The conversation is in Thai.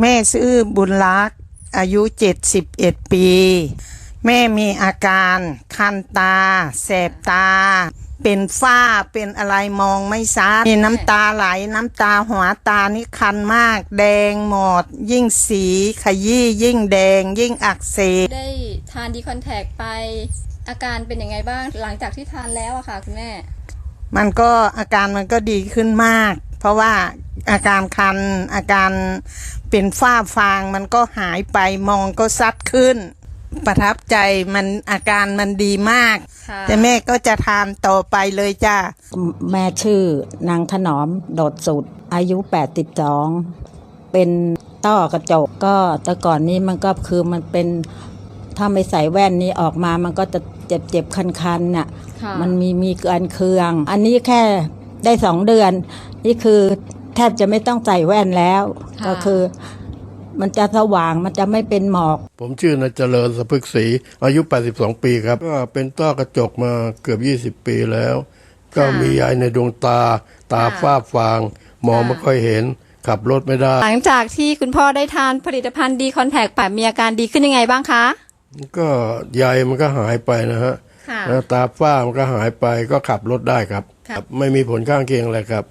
แม่ชื่อบุญรักษ์อายุ 71 ปี แม่มีอาการคันตา แสบตา เป็นฝ้าเป็นอะไรมองไม่ชัดมีน้ำตาไหลน้ำตาหัวตานี่คันมาก แดงหมด ยิ่งสีขยี้ยิ่งแดง ยิ่งอักเสบได้ทานดีคอนแทคไป อาการเป็นยังไงบ้างหลังจากที่ทานแล้วอะค่ะคุณแม่ มันก็อาการมันก็ดีขึ้นมาก เพราะว่า อาการคัน อาการเป็นฝ้าฟางมันก็หายไปมองก็ซัดขึ้น ประทับใจมันอาการมันดีมากค่ะแต่แม่ก็จะทานต่อไปเลยจ้าแม่ชื่อนางถนอมโดดสุด อายุ 82 เป็นต้อกระจกก็แต่ก่อนนี้มันก็คือมันเป็นถ้าไม่ใส่แว่นนี้ออกมามันก็จะเจ็บเจ็บๆคันๆน่ะค่ะ มันมีมีเกินเคือง อันนี้แค่ได้สองเดือน นี่คือ แทบจะไม่ต้องใส่แว่นแล้ว ค่ะ ก็คือ มันจะสว่างมันจะไม่เป็นหมอก ผมชื่อนายเจริญสะพึกศรีอายุ 82 ปีครับ ก็เป็นต้อกระจกมาเกือบ 20 ปีแล้ว ก็มียายในดวงตา ตาฝ้าฟาง มองไม่ค่อยเห็น ขับรถไม่ได้ หลังจากที่คุณพ่อได้ทานผลิตภัณฑ์ดีคอนแทคไปมีอาการดีขึ้นยังไงบ้างคะ ก็ใยมันก็หายไปนะฮะค่ะ แล้วตาฝ้ามันก็หายไปก็ขับรถได้ครับค่ะครับ ไม่มีผลข้างเคียงอะไรครับ